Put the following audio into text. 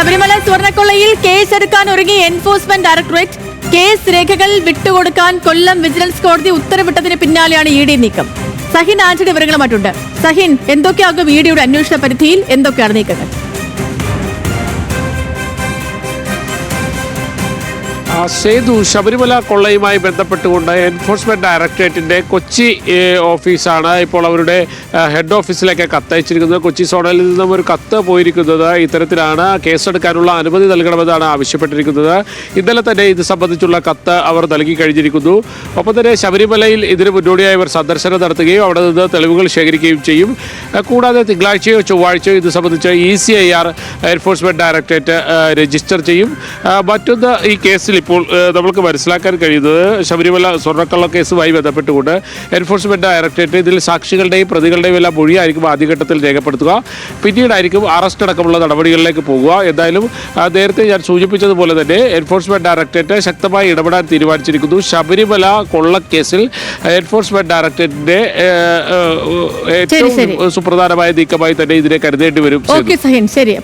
ശബരിമല സ്വർണക്കൊള്ളയിൽ കേസെടുക്കാൻ ഒരുങ്ങി enforcement directorate case രേഖകൾ വിട്ടുകൊടുക്കാൻ കൊല്ലം വിജിലൻസ് കോടതി ഉത്തരവിട്ടതിന് പിന്നാലെയാണ് ഇ ഡി നീക്കം. സഹിൻ ആന്റണി വിവരങ്ങളുമായിട്ടുണ്ട്. സഹിൻ എന്തൊക്കെയാകും ഇ ഡിയുടെ അന്വേഷണ പരിധിയിൽ? എന്തൊക്കെയാണ് നീക്കങ്ങൾ? സേതു ശബരിമല കൊള്ളയുമായി ബന്ധപ്പെട്ടുകൊണ്ട് എൻഫോഴ്സ്മെന്റ് ഡയറക്ടറേറ്റിന്റെ കൊച്ചി ഓഫീസാണ് ഇപ്പോൾ അവരുടെ ഹെഡ് ഓഫീസിലേക്ക് കത്തയച്ചിരിക്കുന്നത്. കൊച്ചി സോണലിൽ നിന്നും ഒരു കത്ത് പോയിരിക്കുന്നത് ഇത്തരത്തിലാണ്. കേസെടുക്കാനുള്ള അനുമതി നൽകണമെന്നാണ് ആവശ്യപ്പെട്ടിരിക്കുന്നത്. ഇന്നലെ തന്നെ ഇത് സംബന്ധിച്ചുള്ള കത്ത് അവർ നൽകി കഴിഞ്ഞിരിക്കുന്നു. ഒപ്പം തന്നെ ശബരിമലയിൽ ഇതിന് മുന്നോടിയായി അവർ സന്ദർശനം നടത്തുകയും അവിടെ നിന്ന് തെളിവുകൾ ശേഖരിക്കുകയും ചെയ്യും. കൂടാതെ തിങ്കളാഴ്ചയോ ചൊവ്വാഴ്ചയോ ഇത് സംബന്ധിച്ച് E C I R enforcement directorate register ചെയ്യും. മറ്റൊന്ന് ഈ കേസിൽ ഇപ്പോൾ നമ്മൾക്ക് മനസ്സിലാക്കാൻ കഴിയുന്നത് ശബരിമല സ്വർണക്കള്ള കേസുമായി ബന്ധപ്പെട്ടുകൊണ്ട് എൻഫോഴ്സ്മെന്റ് ഡയറക്ടറേറ്റ് ഇതിൽ സാക്ഷികളുടെയും പ്രതികളുടെയും എല്ലാം മൊഴിയായിരിക്കും ആദ്യഘട്ടത്തിൽ രേഖപ്പെടുത്തുക. പിന്നീടായിരിക്കും അറസ്റ്റ് അടക്കമുള്ള നടപടികളിലേക്ക് പോകുക. എന്തായാലും നേരത്തെ ഞാൻ സൂചിപ്പിച്ചതുപോലെ തന്നെ എൻഫോഴ്സ്മെന്റ് ഡയറക്ടറേറ്റ് ശക്തമായി ഇടപെടാൻ തീരുമാനിച്ചിരിക്കുന്നു. ശബരിമല കൊള്ളക്കേസിൽ ഏ, ഏ, ഏറ്റവും. സുപ്രധാനമായ നീക്കമായി തന്നെ ഇതിനെ കരുതേണ്ടി വരും ഓക്കെ സഹിൻ. ശരി.